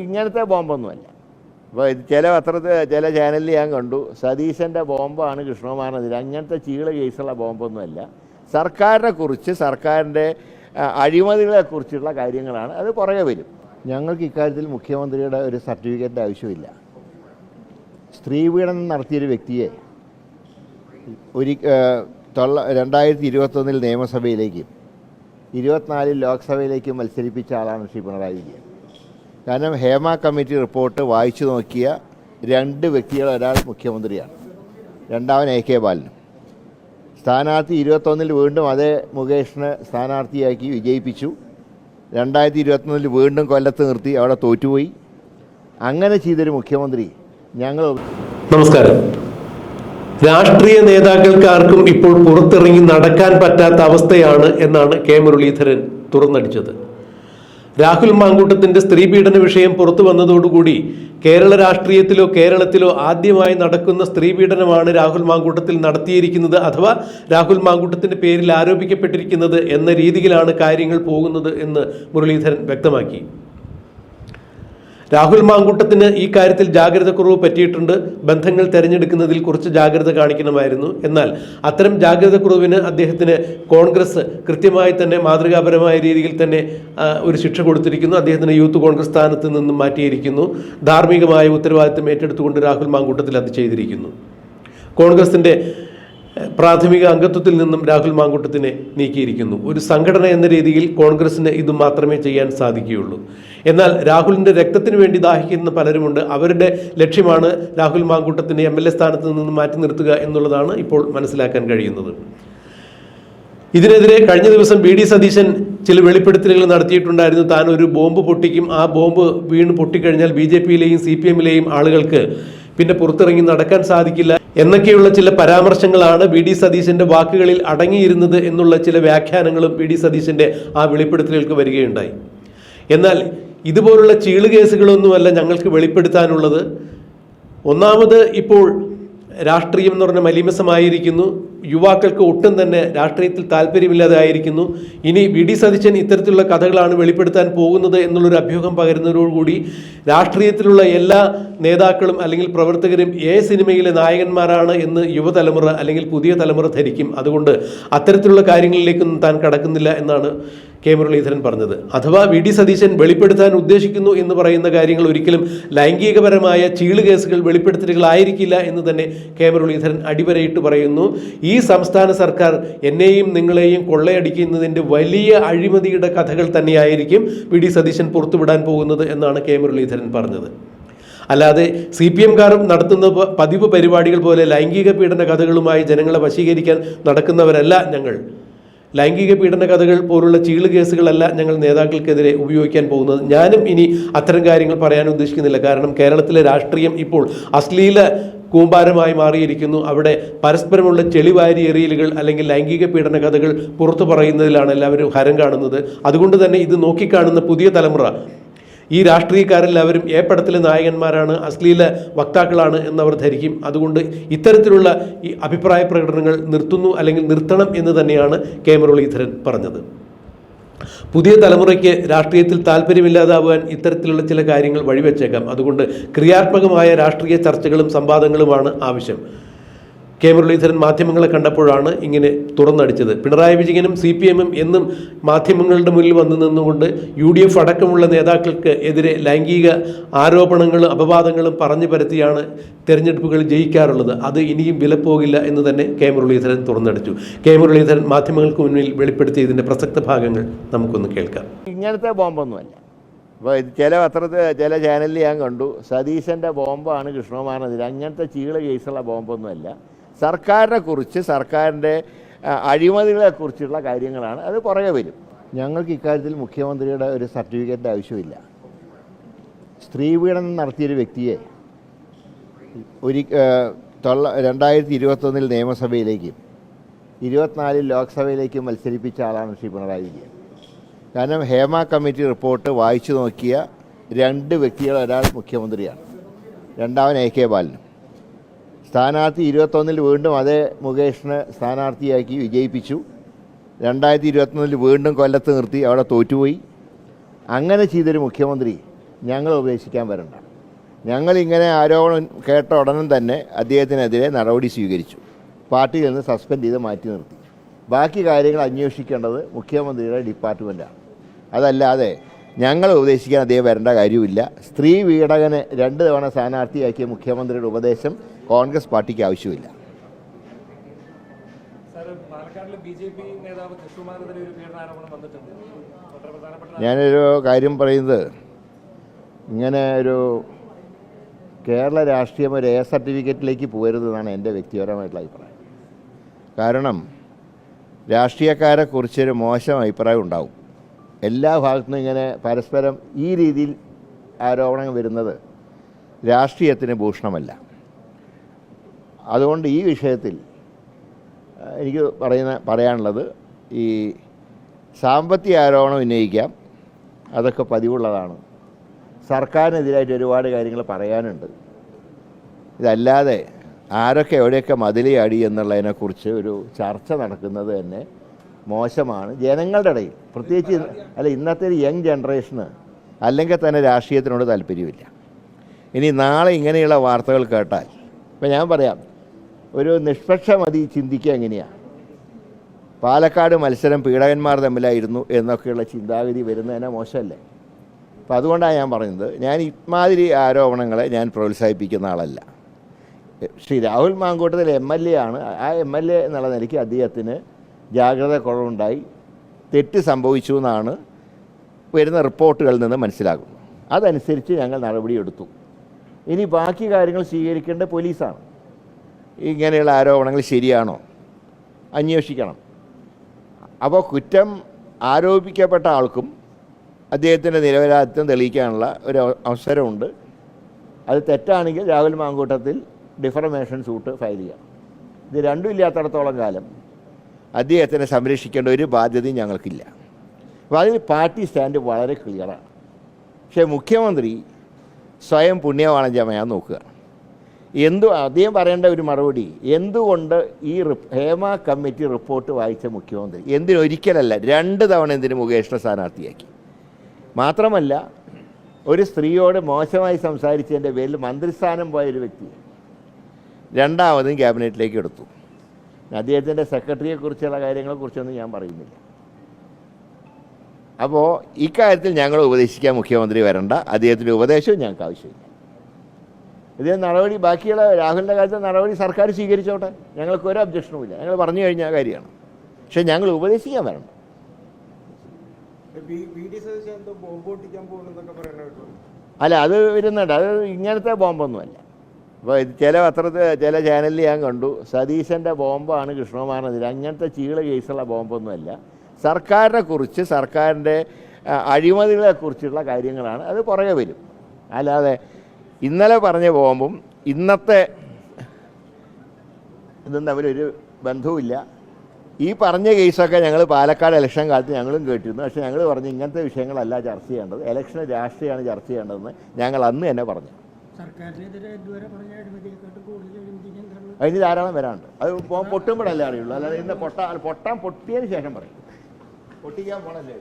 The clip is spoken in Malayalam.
ഇങ്ങനത്തെ ബോംബൊന്നുമല്ല. അപ്പോൾ ചില പത്രത്തിൽ ചില ചാനലിൽ ഞാൻ കണ്ടു. സതീശന്റെ ബോംബാണ് കൃഷ്ണകുമാറിനെതിരെ. അങ്ങനത്തെ ചീള കേസുള്ള ബോംബൊന്നുമല്ല. സർക്കാരിനെ കുറിച്ച് സർക്കാരിന്റെ അഴിമതികളെക്കുറിച്ചുള്ള അഴിമതികളെ കുറിച്ചുള്ള കാര്യങ്ങളാണ്. അത് പുറകെ വരും. ഞങ്ങൾക്ക് ഇക്കാര്യത്തിൽ മുഖ്യമന്ത്രിയുടെ ഒരു സർട്ടിഫിക്കറ്റിന്റെ ആവശ്യമില്ല. സ്ത്രീ പീഡനം നടത്തിയൊരു വ്യക്തിയെ ഒരു തൊള്ള രണ്ടായിരത്തി ഇരുപത്തൊന്നിൽ നിയമസഭയിലേക്കും ഇരുപത്തിനാലിൽ ലോക്സഭയിലേക്കും മത്സരിപ്പിച്ച ആളാണ് ശ്രീ പിണറായി വിജയൻ. കാരണം ഹേമ കമ്മിറ്റി റിപ്പോർട്ട് വായിച്ചു നോക്കിയ രണ്ട് വ്യക്തികൾ ഒരാൾ മുഖ്യമന്ത്രിയാണ്. രണ്ടാമൻ എ കെ ബാലനും. സ്ഥാനാർത്ഥി ഇരുപത്തൊന്നിൽ വീണ്ടും അതേ മുകേഷിനെ സ്ഥാനാർത്ഥിയാക്കി വിജയിപ്പിച്ചു. രണ്ടായിരത്തി ഇരുപത്തൊന്നിൽ വീണ്ടും കൊല്ലത്ത് നിർത്തി അവിടെ തോറ്റുപോയി. അങ്ങനെ ചെയ്തൊരു മുഖ്യമന്ത്രി ഞങ്ങൾ നമസ്കാരം. രാഷ്ട്രീയ നേതാക്കൾക്ക് ആർക്കും ഇപ്പോൾ പുറത്തിറങ്ങി നടക്കാൻ പറ്റാത്ത അവസ്ഥയാണ് എന്നാണ് കെ മുരളീധരൻ തുറന്നടിച്ചത്. രാഹുൽ മാങ്കൂട്ടത്തിന്റെ സ്ത്രീ പീഡന വിഷയം പുറത്തു വന്നതോടുകൂടി കേരള രാഷ്ട്രീയത്തിലോ കേരളത്തിലോ ആദ്യമായി നടക്കുന്ന സ്ത്രീ പീഡനമാണ് രാഹുൽ മാങ്കൂട്ടത്തിൽ നടത്തിയിരിക്കുന്നത് അഥവാ രാഹുൽ മാങ്കൂട്ടത്തിന്റെ പേരിൽ ആരോപിക്കപ്പെട്ടിരിക്കുന്നത് എന്ന രീതിയിലാണ് കാര്യങ്ങൾ പോകുന്നത് എന്ന് മുരളീധരൻ വ്യക്തമാക്കി. രാഹുൽ മാങ്കൂട്ടത്തിന് ഈ കാര്യത്തിൽ ജാഗ്രത കുറവ് പറ്റിയിട്ടുണ്ട്. ബന്ധങ്ങൾ തെരഞ്ഞെടുക്കുന്നതിൽ കുറച്ച് ജാഗ്രത കാണിക്കണമായിരുന്നു. എന്നാൽ അത്തരം ജാഗ്രത കുറവിന് അദ്ദേഹത്തിന് കോൺഗ്രസ് കൃത്യമായി തന്നെ മാതൃകാപരമായ രീതിയിൽ തന്നെ ഒരു ശിക്ഷ കൊടുത്തിരിക്കുന്നു. അദ്ദേഹത്തിന് യൂത്ത് കോൺഗ്രസ് സ്ഥാനത്ത് നിന്നും മാറ്റിയിരിക്കുന്നു. ധാർമ്മികമായ ഉത്തരവാദിത്തം ഏറ്റെടുത്തുകൊണ്ട് രാഹുൽ മാങ്കൂട്ടത്തിൽ അത് ചെയ്തിരിക്കുന്നു. കോൺഗ്രസിന്റെ ഏഹ്, പ്രാഥമിക അംഗത്വത്തിൽ നിന്നും രാഹുൽ മാങ്കൂട്ടത്തിനെ നീക്കിയിരിക്കുന്നു. ഒരു സംഘടന എന്ന രീതിയിൽ കോൺഗ്രസിന് ഇത് മാത്രമേ ചെയ്യാൻ സാധിക്കുകയുള്ളൂ. എന്നാൽ രാഹുലിന്റെ രക്തത്തിന് വേണ്ടി ദാഹിക്കുന്ന പലരുമുണ്ട്. അവരുടെ ലക്ഷ്യമാണ് രാഹുൽ മാങ്കൂട്ടത്തിനെ എം എൽ എ സ്ഥാനത്ത് നിന്ന് മാറ്റി നിർത്തുക എന്നുള്ളതാണ് ഇപ്പോൾ മനസ്സിലാക്കാൻ കഴിയുന്നത്. ഇതിനെതിരെ കഴിഞ്ഞ ദിവസം ബി ഡി സതീശൻ ചില വെളിപ്പെടുത്തലുകൾ നടത്തിയിട്ടുണ്ടായിരുന്നു. താൻ ഒരു ബോംബ് പൊട്ടിക്കും. ആ ബോംബ് വീണ് പൊട്ടിക്കഴിഞ്ഞാൽ ബി ജെ പിയിലെയും സി പി എമ്മിലെയും ആളുകൾക്ക് പിന്നെ പുറത്തിറങ്ങി നടക്കാൻ സാധിക്കില്ല. എന്നൊക്കെയുള്ള ചില പരാമർശങ്ങളാണ് വി ഡി സതീശന്റെ വാക്കുകളിൽ അടങ്ങിയിരുന്നത് എന്നുള്ള ചില വ്യാഖ്യാനങ്ങളും വി ഡി സതീശന്റെ ആ വെളിപ്പെടുത്തലുകൾക്ക് വരികയുണ്ടായി. എന്നാൽ ഇതുപോലുള്ള ചീൾ കേസുകളൊന്നുമല്ല ഞങ്ങൾക്ക് വെളിപ്പെടുത്താനുള്ളത്. ഒന്നാമത് ഇപ്പോൾ രാഷ്ട്രീയം എന്ന് പറഞ്ഞ മലീമസമായിരിക്കുന്നു. യുവാക്കൾക്ക് ഒട്ടും തന്നെ രാഷ്ട്രീയത്തിൽ താല്പര്യമില്ലാതെ ആയിരിക്കുന്നു. ഇനി വി ഡി സതീശൻ ഇത്തരത്തിലുള്ള കഥകളാണ് വെളിപ്പെടുത്താൻ പോകുന്നത് എന്നുള്ളൊരു അഭ്യൂഹം പകരുന്നതോടുകൂടി രാഷ്ട്രീയത്തിലുള്ള എല്ലാ നേതാക്കളും അല്ലെങ്കിൽ പ്രവർത്തകരും ഏ സിനിമയിലെ നായകന്മാരാണ് എന്ന് യുവതലമുറ അല്ലെങ്കിൽ പുതിയ തലമുറ ധരിക്കും. അതുകൊണ്ട് അത്തരത്തിലുള്ള കാര്യങ്ങളിലേക്കൊന്നും താൻ കടക്കുന്നില്ല എന്നാണ് കെ മുരളീധരൻ പറഞ്ഞത്. അഥവാ വി ഡി സതീശൻ വെളിപ്പെടുത്താൻ ഉദ്ദേശിക്കുന്നു എന്ന് പറയുന്ന കാര്യങ്ങൾ ഒരിക്കലും ലൈംഗികപരമായ ചീൾ കേസുകൾ വെളിപ്പെടുത്തലുകളായിരിക്കില്ല എന്ന് തന്നെ കെ മുരളീധരൻ അടിവരയിട്ട് പറയുന്നു. ഈ സംസ്ഥാന സർക്കാർ എന്നെയും നിങ്ങളെയും കൊള്ളയടിക്കുന്നതിന്റെ വലിയ അഴിമതിയുടെ കഥകൾ തന്നെയായിരിക്കും വി ഡി സതീശൻ പുറത്തുവിടാൻ പോകുന്നത് എന്നാണ് കെ മുരളീധരൻ പറഞ്ഞത്. അല്ലാതെ സി പി എംകാരും നടത്തുന്ന പതിവ് പരിപാടികൾ പോലെ ലൈംഗിക പീഡന കഥകളുമായി ജനങ്ങളെ വശീകരിക്കാൻ നടക്കുന്നവരല്ല ഞങ്ങൾ. ലൈംഗിക പീഡന കഥകൾ പോലുള്ള ചീൾ കേസുകളല്ല ഞങ്ങൾ നേതാക്കൾക്കെതിരെ ഉപയോഗിക്കാൻ പോകുന്നത്. ഞാനും ഇനി അത്തരം കാര്യങ്ങൾ പറയാൻ ഉദ്ദേശിക്കുന്നില്ല. കാരണം കേരളത്തിലെ രാഷ്ട്രീയം ഇപ്പോൾ അശ്ലീല കൂമ്പാരമായി മാറിയിരിക്കുന്നു. അവിടെ പരസ്പരമുള്ള ചെളിവാരി എറിയലുകൾ അല്ലെങ്കിൽ ലൈംഗിക പീഡന കഥകൾ പുറത്തു പറയുന്നതിലാണ് എല്ലാവരും ഹരം കാണുന്നത്. അതുകൊണ്ട് തന്നെ ഇത് നോക്കിക്കാണുന്ന പുതിയ തലമുറ ഈ രാഷ്ട്രീയക്കാരെല്ലാവരും ഏ പടത്തിലെ നായകന്മാരാണ് അശ്ലീല വക്താക്കളാണ് എന്നവർ ധരിക്കും. അതുകൊണ്ട് ഇത്തരത്തിലുള്ള ഈ അഭിപ്രായ പ്രകടനങ്ങൾ നിർത്തുന്നു അല്ലെങ്കിൽ നിർത്തണം എന്ന് തന്നെയാണ് കെ മുരളീധരൻ പറഞ്ഞത്. പുതിയ തലമുറയ്ക്ക് രാഷ്ട്രീയത്തിൽ താല്പര്യമില്ലാതാവാൻ ഇത്തരത്തിലുള്ള ചില കാര്യങ്ങൾ വഴിവെച്ചേക്കാം. അതുകൊണ്ട് ക്രിയാത്മകമായ രാഷ്ട്രീയ ചർച്ചകളും സംവാദങ്ങളുമാണ് ആവശ്യം. കെ മുരളീധരൻ മാധ്യമങ്ങളെ കണ്ടപ്പോഴാണ് ഇങ്ങനെ തുറന്നടിച്ചത്. പിണറായി വിജയനും സി പി എമ്മും എന്നും മാധ്യമങ്ങളുടെ മുന്നിൽ വന്നു നിന്നുകൊണ്ട് യു ഡി എഫ് അടക്കമുള്ള നേതാക്കൾക്ക് എതിരെ ലൈംഗിക ആരോപണങ്ങളും അപവാദങ്ങളും പറഞ്ഞു പരത്തിയാണ് തെരഞ്ഞെടുപ്പുകൾ ജയിക്കാറുള്ളത്. അത് ഇനിയും വിലപ്പോകില്ല എന്ന് തന്നെ കെ മുരളീധരൻ തുറന്നടിച്ചു. കെ മുരളീധരൻ മാധ്യമങ്ങൾക്ക് മുന്നിൽ വെളിപ്പെടുത്തിയ ഇതിന്റെ പ്രസക്ത ഭാഗങ്ങൾ നമുക്കൊന്ന് കേൾക്കാം. ഇങ്ങനത്തെ ബോംബൊന്നുമല്ല. അപ്പോൾ ചില പത്രത്തിൽ ചില ചാനലിൽ ഞാൻ കണ്ടു. സതീശന്റെ ബോംബാണ് കൃഷ്ണകുമാരനെതിരെ അങ്ങനത്തെ ചീള കേസുള്ള ബോംബൊന്നുമല്ല. സർക്കാരിനെ കുറിച്ച് സർക്കാരിന്റെ അഴിമതികളെക്കുറിച്ചുള്ള അഴിമതികളെ കുറിച്ചുള്ള കാര്യങ്ങളാണ് അത് പുറകെ വരും. ഞങ്ങൾക്ക് ഇക്കാര്യത്തിൽ മുഖ്യമന്ത്രിയുടെ ഒരു സർട്ടിഫിക്കറ്റിന്റെ ആവശ്യമില്ല. സ്ത്രീ പീഡനം നടത്തിയൊരു വ്യക്തിയെ ഒരു തൊള്ള രണ്ടായിരത്തി ഇരുപത്തൊന്നിൽ നിയമസഭയിലേക്കും ഇരുപത്തിനാലിൽ ലോക്സഭയിലേക്കും മത്സരിപ്പിച്ച ആളാണ് ശ്രീ പിണറായി വിജയൻ. കാരണം ഹേമ കമ്മിറ്റി റിപ്പോർട്ട് വായിച്ചു നോക്കിയ രണ്ട് വ്യക്തികൾ ഒരാൾ മുഖ്യമന്ത്രിയാണ്. രണ്ടാമൻ എ കെ ബാലനും. സ്ഥാനാർത്ഥി ഇരുപത്തൊന്നിൽ വീണ്ടും അതേ മുകേഷിനെ സ്ഥാനാർത്ഥിയാക്കി വിജയിപ്പിച്ചു. രണ്ടായിരത്തി ഇരുപത്തൊന്നിൽ വീണ്ടും കൊല്ലത്ത് നിർത്തി അവിടെ തോറ്റുപോയി. അങ്ങനെ ചെയ്തൊരു മുഖ്യമന്ത്രി ഞങ്ങൾ ഉപേക്ഷിക്കാൻ വരണ്ട. ഞങ്ങളിങ്ങനെ ആരോപണം കേട്ട ഉടനെ തന്നെ അദ്ദേഹത്തിനെതിരെ നടപടി സ്വീകരിച്ചു. പാർട്ടിയിൽ നിന്ന് സസ്പെൻഡ് ചെയ്ത് മാറ്റി നിർത്തി. ബാക്കി കാര്യങ്ങൾ അന്വേഷിക്കേണ്ടത് മുഖ്യമന്ത്രിയുടെ ഡിപ്പാർട്ട്മെന്റാണ് അതല്ലാതെ ഞങ്ങൾ ഉപദേശിക്കാൻ അദ്ദേഹം വരേണ്ട കാര്യമില്ല സ്ത്രീ വീടകനെ രണ്ട് തവണ സ്ഥാനാർത്ഥിയാക്കിയ മുഖ്യമന്ത്രിയുടെ ഉപദേശം കോൺഗ്രസ് പാർട്ടിക്ക് ആവശ്യമില്ല. ഞാനൊരു കാര്യം പറയുന്നത്. ഇങ്ങനെ ഒരു കേരള രാഷ്ട്രീയം ഒരു എ സർട്ടിഫിക്കറ്റിലേക്ക് പോകരുതെന്നാണ് എന്റെ വ്യക്തിപരമായിട്ടുള്ള അഭിപ്രായം. കാരണം രാഷ്ട്രീയക്കാരെ കുറിച്ചൊരു മോശം അഭിപ്രായം ഉണ്ടാവും. എല്ലാ ഭാഗത്തുനിന്നും ഇങ്ങനെ പരസ്പരം ഈ രീതിയിൽ ആരോപണങ്ങൾ വരുന്നത് രാഷ്ട്രീയത്തിന് ഭൂഷണമല്ല. അതുകൊണ്ട് ഈ വിഷയത്തിൽ എനിക്ക് പറയുന്ന പറയാനുള്ളത് ഈ സാമ്പത്തിക ആരോപണം ഉന്നയിക്കാം. അതൊക്കെ പതിവുള്ളതാണ്. സർക്കാരിനെതിരായിട്ട് ഒരുപാട് കാര്യങ്ങൾ പറയാനുണ്ട്. ഇതല്ലാതെ ആരൊക്കെ എവിടെയൊക്കെ മതിലയാടി എന്നുള്ളതിനെക്കുറിച്ച് ഒരു ചർച്ച നടക്കുന്നത് തന്നെ മോശമാണ്. ജനങ്ങളുടെ ഇടയിൽ. പ്രത്യേകിച്ച് അല്ല ഇന്നത്തെ ഒരു യങ് ജനറേഷന് അല്ലെങ്കിൽ തന്നെ രാഷ്ട്രീയത്തിനോട് താല്പര്യമില്ല. ഇനി നാളെ ഇങ്ങനെയുള്ള വാർത്തകൾ കേട്ടാൽ ഇപ്പം ഞാൻ പറയാം ഒരു നിഷ്പക്ഷമതി ചിന്തിക്കുക എങ്ങനെയാണ് പാലക്കാട് മത്സരം പീഡകന്മാർ തമ്മിലായിരുന്നു എന്നൊക്കെയുള്ള ചിന്താഗതി വരുന്നതിനെ മോശമല്ലേ? അപ്പം അതുകൊണ്ടാണ് ഞാൻ പറയുന്നത് ഞാൻ ഇമാതിരി ആരോപണങ്ങളെ ഞാൻ പ്രോത്സാഹിപ്പിക്കുന്ന ആളല്ല. Shri Rahul Mamkootathil M L A ആണ്. ആ എം എൽ എ എന്നുള്ള നിലയ്ക്ക് അദ്ദേഹത്തിന് ജാഗ്രത കുറവുണ്ടായി തെറ്റ് സംഭവിച്ചു എന്നാണ് വരുന്ന റിപ്പോർട്ടുകളിൽ നിന്ന് മനസ്സിലാകുന്നു അതനുസരിച്ച് ഞങ്ങൾ നടപടിയെടുത്തു. ഇനി ബാക്കി കാര്യങ്ങൾ സ്വീകരിക്കേണ്ട പോലീസാണ്. ഇങ്ങനെയുള്ള ആരോപണങ്ങൾ ശരിയാണോ? അന്വേഷിക്കണം. അപ്പോൾ കുറ്റം ആരോപിക്കപ്പെട്ട ആൾക്കും അദ്ദേഹത്തിന്റെ നിരപരാധിത്വം തെളിയിക്കാനുള്ള ഒരു അവസരമുണ്ട്. അത് തെറ്റാണെങ്കിൽ Rahul Mamkootathil defamation suit file ചെയ്യാം. ഇത് രണ്ടും ഇല്ലാത്തടത്തോളം കാലം അദ്ദേഹത്തിനെ സംരക്ഷിക്കേണ്ട ഒരു ബാധ്യതയും ഞങ്ങൾക്കില്ല. അപ്പോൾ അതിൽ പാർട്ടി സ്റ്റാൻഡ് വളരെ ക്ലിയറാണ്. പക്ഷേ മുഖ്യമന്ത്രി സ്വയം പുണ്യവാണജ്യമാൻ നോക്കുക. എന്തു അദ്ദേഹം പറയേണ്ട ഒരു മറുപടി എന്തുകൊണ്ട് ഈ ഹേമ കമ്മിറ്റി റിപ്പോർട്ട് വായിച്ച മുഖ്യമന്ത്രി എന്തിനൊരിക്കലല്ല രണ്ട് തവണ എന്തിന് മുകേഷിനെ സ്ഥാനാർത്ഥിയാക്കി. മാത്രമല്ല ഒരു സ്ത്രീയോട് മോശമായി സംസാരിച്ചതിന്റെ പേരിൽ മന്ത്രിസ്ഥാനം പോയ ഒരു വ്യക്തി രണ്ടാമതും ക്യാബിനറ്റിലേക്ക് എടുത്തു. അദ്ദേഹത്തിന്റെ സെക്രട്ടറിയെക്കുറിച്ചുള്ള കാര്യങ്ങളെക്കുറിച്ചൊന്നും ഞാൻ പറയുന്നില്ല. അപ്പോൾ ഇക്കാര്യത്തിൽ ഞങ്ങൾ ഉപദേശിക്കാൻ മുഖ്യമന്ത്രി വരണ്ട. അദ്ദേഹത്തിന്റെ ഉപദേശവും ഞങ്ങൾക്ക് ആവശ്യമില്ല. ഇതേ നടപടി ബാക്കിയുള്ള രാഹുലിന്റെ കാര്യത്തിൽ നടപടി സർക്കാർ സ്വീകരിച്ചോട്ടെ. ഞങ്ങൾക്ക് ഒരു ഒബ്ജക്ഷനുമില്ല ഞങ്ങൾ പറഞ്ഞു കഴിഞ്ഞ കാര്യമാണ്. പക്ഷെ ഞങ്ങൾ ഉപദേശിക്കാൻ വരണം അല്ല അത് വരുന്നുണ്ട്. അത് ഇങ്ങനത്തെ ബോംബൊന്നുമല്ല. അപ്പോൾ ഇത് ചില പത്രത്തിൽ ചില ചാനലിൽ ഞാൻ കണ്ടു. സതീശന്റെ ബോംബാണ് കൃഷ്ണകുമാറിനെതിരെ അങ്ങനത്തെ ചീള കേസുള്ള ബോംബൊന്നുമല്ല. സർക്കാരിനെ കുറിച്ച് സർക്കാരിന്റെ അഴിമതികളെക്കുറിച്ചുള്ള അഴിമതികളെ കുറിച്ചുള്ള കാര്യങ്ങളാണ്. അത് പുറകെ വരും. അല്ലാതെ ഇന്നലെ പറഞ്ഞ ബോംബും ഇന്നത്തെ ഇതും തമ്മിലൊരു ബന്ധവുമില്ല. ഈ പറഞ്ഞ കേസൊക്കെ ഞങ്ങൾ പാലക്കാട് ഇലക്ഷൻ കാലത്ത് ഞങ്ങളും കേട്ടിരുന്നു. പക്ഷേ ഞങ്ങൾ പറഞ്ഞു ഇങ്ങനത്തെ വിഷയങ്ങളല്ല ചർച്ച ചെയ്യേണ്ടത്. ഇലക്ഷൻ രാഷ്ട്രീയമാണ് ചർച്ച ചെയ്യേണ്ടതെന്ന് ഞങ്ങൾ അന്ന് തന്നെ പറഞ്ഞു. സർക്കാരിനെതിരെ ഇതുവരെ പറഞ്ഞ അഴിമതിയെക്കാട്ടും കൂടുതൽ അഴിമതി എന്താണ് അതിന് ധാരാളം വരാനുണ്ട്. അത് പൊട്ടുമ്പോഴല്ലേ അറിയുള്ളൂ. അല്ലാതെ ഇന്ന് പൊട്ടാൻ പൊട്ടാൻ പൊട്ടിയതിന് ശേഷം പറയും. പൊട്ടിക്കാൻ പോണല്ലേ?